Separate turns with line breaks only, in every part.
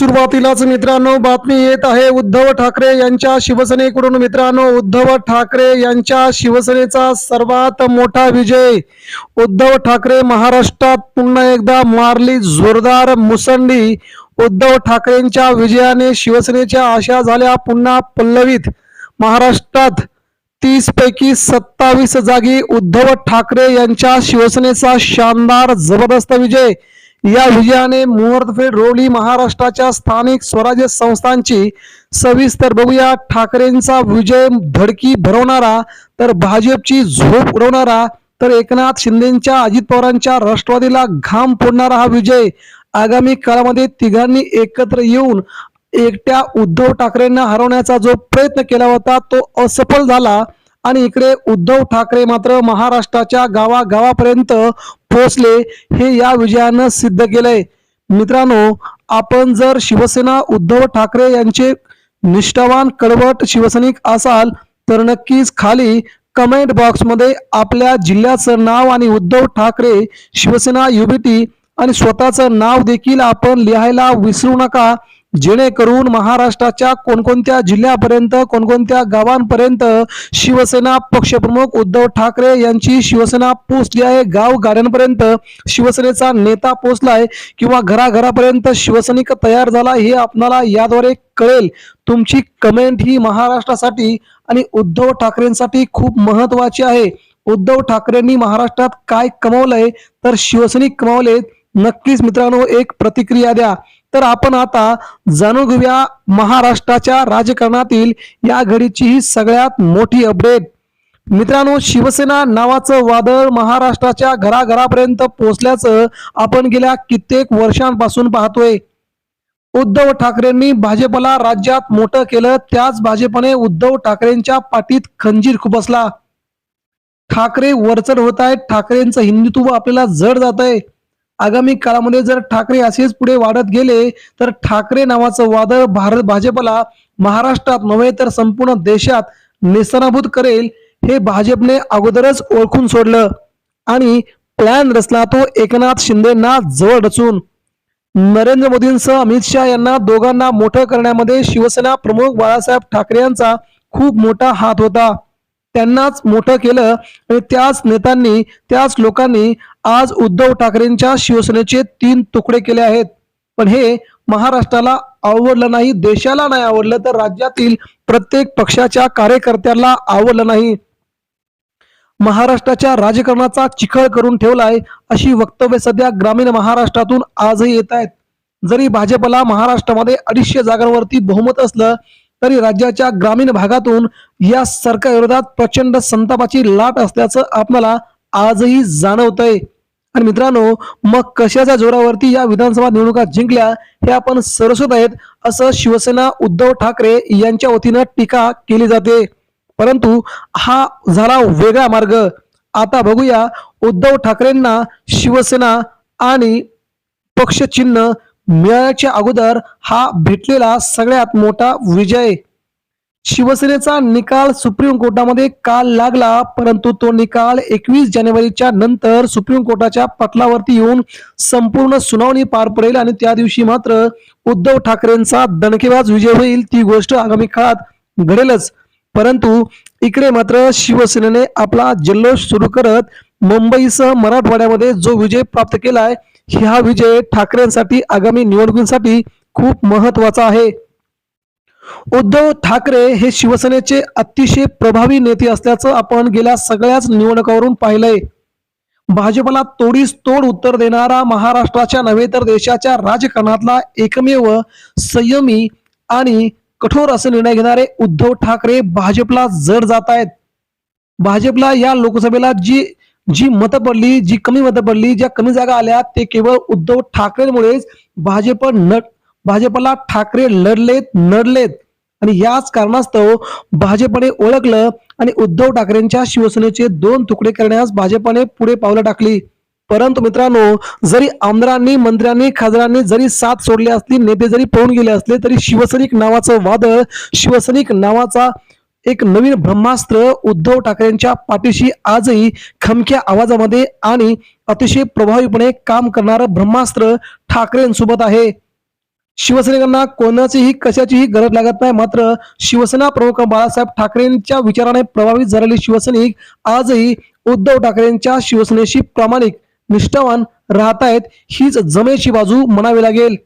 सुरुवातीलाच मित्रांनो बातमी येत आहे उद्धव ठाकरे यांच्या शिवसेनेकडून. मित्रांनो उद्धव ठाकरे यांच्या शिवसेनेचा सर्वात मोठा विजय. उद्धव ठाकरे महाराष्ट्रात पुन्हा एकदा मारली जोरदार मुसंडी. उद्धव ठाकरेंच्या विजयाने शिवसेनेच्या आशा झाल्या पुन्हा पल्लवीत. महाराष्ट्रात तीस पैकी सत्तावीस जागी उद्धव ठाकरे यांच्या शिवसेनेचा शानदार जबरदस्त विजय. या विजयाने मुहूर्तफेड रोवली महाराष्ट्राच्या स्थानिक स्वराज्य संस्थांची. सविस्तर बघूया ठाकरेंचा विजय धडकी भरवणारा तर भाजपची झोप उडवणारा तर एकनाथ शिंदेच्या अजित पवारांच्या राष्ट्रवादीला घाम फोडणारा हा विजय. आगामी काळामध्ये तिघांनी एकत्र येऊन एकट्या उद्धव ठाकरेंना हरवण्याचा जो प्रयत्न केला होता तो असफल झाला. आणि इकडे उद्धव ठाकरे मात्र महाराष्ट्राच्या गावागावापर्यंत पोहोचले हे या विजयानं सिद्ध केलंय. मित्रांनो आपण जर शिवसेना उद्धव ठाकरे यांचे निष्ठावान कडवट शिवसैनिक असाल तर नक्कीच खाली कमेंट बॉक्समध्ये आपल्या जिल्ह्याचं नाव आणि उद्धव ठाकरे शिवसेना युबीटी आणि स्वतःचं नाव देखील आपण लिहायला विसरू नका. जेणेकरून महाराष्ट्राच्या कोणकोणत्या जिल्ह्यापर्यंत कोणकोणत्या गावांपर्यंत शिवसेना पक्षप्रमुख उद्धव ठाकरे यांची शिवसेना पोचली आहे गाव गाड्यांपर्यंत शिवसेनेचा नेता पोचलाय किंवा घराघरापर्यंत शिवसैनिक तयार झाला हे आपणाला याद्वारे कळेल. तुमची कमेंट ही महाराष्ट्रासाठी आणि उद्धव ठाकरेंसाठी खूप महत्वाची आहे. उद्धव ठाकरेंनी महाराष्ट्रात काय कमवलंय? तर शिवसैनिक कमावलेत. नक्कीच मित्रांनो एक प्रतिक्रिया द्या. तर आपण आता जाणून घेऊया महाराष्ट्राच्या राजकारणातील या घडीची ही सगळ्यात मोठी अपडेट मित्रांनो शिवसेना नावाचं वादळ महाराष्ट्राच्या घराघरापर्यंत पोहोचल्याचं आपण गेल्या कित्येक वर्षांपासून पाहतोय. उद्धव ठाकरेंनी भाजपला राज्यात मोठं केलं त्याच भाजपने उद्धव ठाकरेंच्या पाठीत खंजीर खुपसला. ठाकरे वरचढ होत आहेत ठाकरेंचं हिंदुत्व आपल्याला जड जात आहे आगामी काळामध्ये जर ठाकरे असेच पुढे वाढत गेले तर ठाकरे नावाचं वादळ भारत भाजपला महाराष्ट्रात नव्हे तर संपूर्ण देशात नेस्तनाभूत करेल हे भाजपने अगोदरच ओळखून सोडलं. आणि प्लॅन रचला तो एकनाथ शिंदेना जवळ रचून. नरेंद्र मोदींसह अमित शहा यांना दोघांना मोठं करण्यामध्ये शिवसेना प्रमुख बाळासाहेब ठाकरे यांचा खूप मोठा हात होता. त्यांनाच मोठं केलं. आणि त्याच नेत्यांनी त्याच लोकांनी आज उद्धव ठाकरेंच्या शिवसेनेचे तीन तुकडे केले आहेत. पण हे महाराष्ट्राला आवडलं नाही देशाला नाही आवडलं तर राज्यातील प्रत्येक पक्षाच्या कार्यकर्त्याला आवडलं नाही. महाराष्ट्राच्या राजकारणाचा चिखळ करून ठेवलाय अशी वक्तव्य सध्या ग्रामीण महाराष्ट्रातून आजही येत आहेत. जरी भाजपला महाराष्ट्रामध्ये अडीचशे जागांवरती बहुमत असलं तरी राज्याच्या ग्रामीण भागातून या सरकारविरोधात प्रचंड संतापाची लाट असल्याचं आपल्याला आजही जाणवतंय. आणि मित्रांनो मग कशाच्या जोरावरती या विधानसभा निवडणुका जिंकल्या हे आपण सरस्वत आहेत असं शिवसेना उद्धव ठाकरे यांच्या वतीनं टीका केली जाते. परंतु हा झाला वेगळा मार्ग. आता बघूया उद्धव ठाकरेंना शिवसेना आणि पक्षचिन्ह मिळाल्याच्या अगोदर हा भेटलेला सगळ्यात मोठा विजय. शिवसेनेचा निकाल सुप्रीम कोर्टामध्ये काल लागला परंतु तो निकाल एकवीस जानेवारीच्या नंतर सुप्रीम कोर्टाच्या पटलावरती येऊन संपूर्ण सुनावणी पार पडेल आणि त्या दिवशी मात्र उद्धव ठाकरेंचा दणकेबाज विजय होईल ती गोष्ट आगामी काळात घडेलच. परंतु इकडे मात्र शिवसेनेने आपला जल्लोष सुरू करत मुंबईसह मराठवाड्यामध्ये जो विजय प्राप्त केलाय हा विजय ठाकरेंसाठी आगामी निवडणुकीसाठी खूप महत्त्वाचा आहे. उद्धव ठाकरे हे शिवसेनेचे अतिशय प्रभावी नेते असल्याचं आपण गेल्या सगळ्याच निवडणुकावरून पाहिलंय. भाजपला तोडीस तोड उत्तर देणारा महाराष्ट्राच्या नव्हे तर देशाच्या राजकारणातला एकमेव संयमी आणि कठोर असे निर्णय घेणारे उद्धव ठाकरे भाजपला जड जात आहेत. भाजपला या लोकसभेला जी जी मतं पडली जी कमी मतं पडली ज्या कमी जागा आल्या ते केवळ उद्धव ठाकरेंमुळेच भाजप न भाजपला ठाकरे लढलेत नडलेत. आणि याच कारणास्तव भाजपने ओळखलं आणि उद्धव ठाकरेंच्या शिवसेनेचे दोन तुकडे करण्यास भाजपने पुढे पावलं टाकली. परंतु मित्रांनो जरी आमदारांनी मंत्र्यांनी खासदारांनी जरी साथ सोडली असली नेते जरी पळून गेले असले तरी शिवसैनिक नावाचं वादळ शिवसैनिक नावाचा एक नवीन ब्रह्मास्त्र उद्धव ठाकरेंच्या पाठीशी आजही खमक्या आवाजामध्ये आणि अतिशय प्रभावीपणे काम करणारं ब्रह्मास्त्र ठाकरेंसोबत आहे. शिवसैनिकांना कोणाचीही कशाचीही गरज लागत नाही मात्र शिवसेना प्रमुख बाळासाहेब ठाकरेंच्या विचाराने प्रभावित झालेले शिवसैनिक आजही उद्धव ठाकरेंच्या शिवसेनेशी प्रामाणिक निष्ठावान राहत आहेत हीच जमेची बाजू म्हणावी लागेल.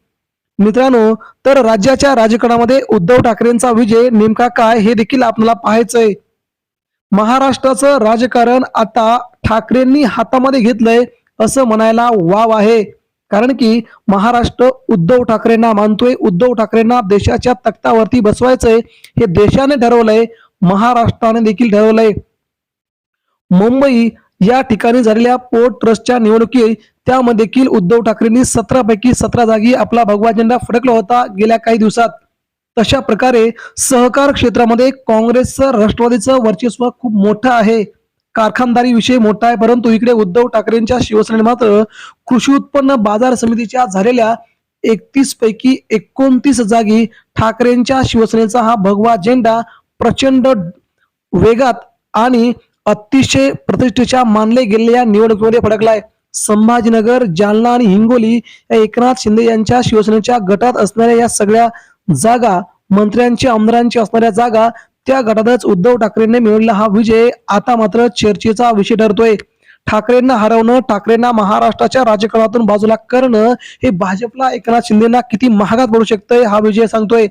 मित्रांनो तर राज्याच्या राजकारणामध्ये उद्धव ठाकरेंचा विजय नेमका काय हे देखील आपल्याला पाहायचंय. महाराष्ट्राचं राजकारण आता ठाकरेंनी हातामध्ये घेतलंय असं म्हणायला वाव आहे. कारण की महाराष्ट्र उद्धव ठाकरेंना मानतोय उद्धव ठाकरेंना देशाच्या तख्तावरती बसवायचंय हे देशाने ठरवलंय महाराष्ट्राने देखील ठरवलंय. मुंबई या ठिकाणी झालेल्या पोर्ट ट्रस्टच्या निवडणुकीत त्यामध्ये देखील उद्धव ठाकरेंनी सतरा पैकी सतरा जागी आपला भगवा झेंडा फडकला होता गेल्या काही दिवसात. तशा प्रकारे सहकार क्षेत्रामध्ये काँग्रेसचं राष्ट्रवादीचं वर्चस्व खूप मोठं आहे. कारखानदारी विषय मोठा आहे परंतु इकडे उद्धव ठाकरेंच्या शिवसेनेने मात्र कृषी उत्पन्न बाजार समितीच्या झालेल्या एकतीस पैकी एकोणतीस जागी ठाकरेंच्या शिवसेनेचा हा भगवा झेंडा प्रचंड वेगात आणि अतिशय प्रतिष्ठेच्या मानले गेलेल्या निवडणुकीमध्ये फडकलाय. संभाजीनगर जालना आणि हिंगोली या एकनाथ शिंदे यांच्या शिवसेनेच्या गटात असणाऱ्या या सगळ्या जागा मंत्र्यांची आमदारांची असणाऱ्या जागा त्या गटातच उद्धव ठाकरेंनी मिळवलेला हा विजय आता मात्र चर्चेचा विषय ठरतोय. ठाकरेंना हरवणं ठाकरेंना महाराष्ट्राच्या राजकारणातून बाजूला करणं हे भाजपला एकनाथ शिंदेना किती महागात पडू शकतंय हा विजय सांगतोय.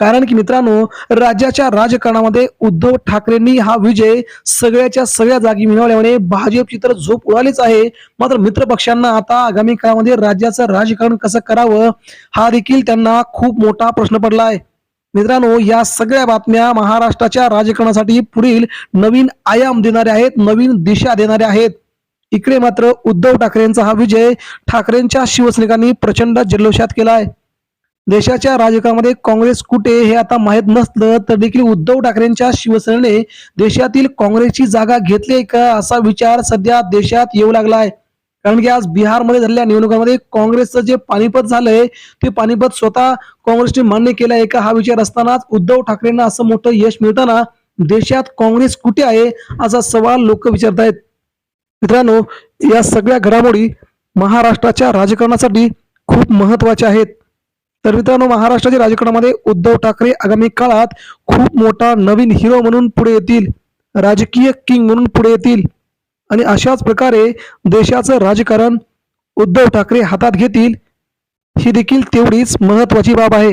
कारण की मित्रांनो राज्याच्या राजकारणामध्ये उद्धव ठाकरेंनी हा विजय सगळ्याच्या सगळ्या जागी मिळवल्यामुळे भाजपची तर झोप उडालीच आहे. मात्र मित्र पक्षांना आता आगामी काळामध्ये राज्याचं राजकारण कसं करावं हा देखील त्यांना खूप मोठा प्रश्न पडलाय. मित्रांनो या सगळ्या बातम्या महाराष्ट्राच्या राजकारणासाठी पुढील नवीन आयाम देणाऱ्या आहेत नवीन दिशा देणाऱ्या आहेत. इकडे मात्र उद्धव ठाकरेंचा हा विजय ठाकरेंच्या शिवसैनिकांनी प्रचंड जल्लोषात केलाय. देशाच्या राजकारणामध्ये काँग्रेस कुठे हे आता माहीत नसलं तर देखील उद्धव ठाकरेंच्या शिवसेनेने देशातील काँग्रेसची जागा घेतली आहे का असा विचार सध्या देशात येऊ लागलाय. कारण की आज बिहारमध्ये झालेल्या निवडणुकांमध्ये काँग्रेसचं जे पानिपत झालंय ते पानिपत स्वतः काँग्रेसने मान्य केलं आहे का? हा विचार असतानाच उद्धव ठाकरेंना असं मोठं यश मिळताना देशात काँग्रेस कुठे आहे असा सवाल लोक विचारत आहेत मित्रांनो या सगळ्या घडामोडी महाराष्ट्राच्या राजकारणासाठी खूप महत्त्वाच्या आहेत. तर मित्रांनो महाराष्ट्राच्या राजकारणामध्ये उद्धव ठाकरे आगामी काळात खूप मोठा नवीन हिरो म्हणून पुढे येतील राजकीय किंग म्हणून पुढे येतील. आणि अशाच प्रकारे देशाचं राजकारण उद्धव ठाकरे हातात घेतील ही देखील तेवढीच महत्वाची बाब आहे.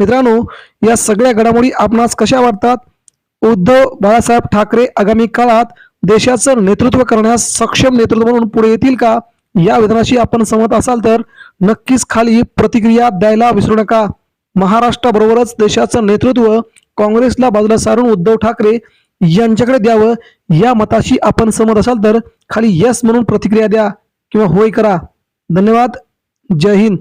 मित्रांनो या सगळ्या घडामोडी आपणास कशा वाटतात? उद्धव बाळासाहेब ठाकरे आगामी काळात देशाचं नेतृत्व करण्यास सक्षम नेतृत्व म्हणून पुढे येतील का? या विधानाशी आपण सहमत असाल तर नक्कीच खाली प्रतिक्रिया द्यायला विसरू नका. महाराष्ट्राबरोबरच देशाचं नेतृत्व काँग्रेसला बाजूला सारून उद्धव ठाकरे यांच्याकडे द्यावं या मताशी आपण सहमत असाल तर खाली यस म्हणून प्रतिक्रिया द्या किंवा होय करा. धन्यवाद. जय हिंद.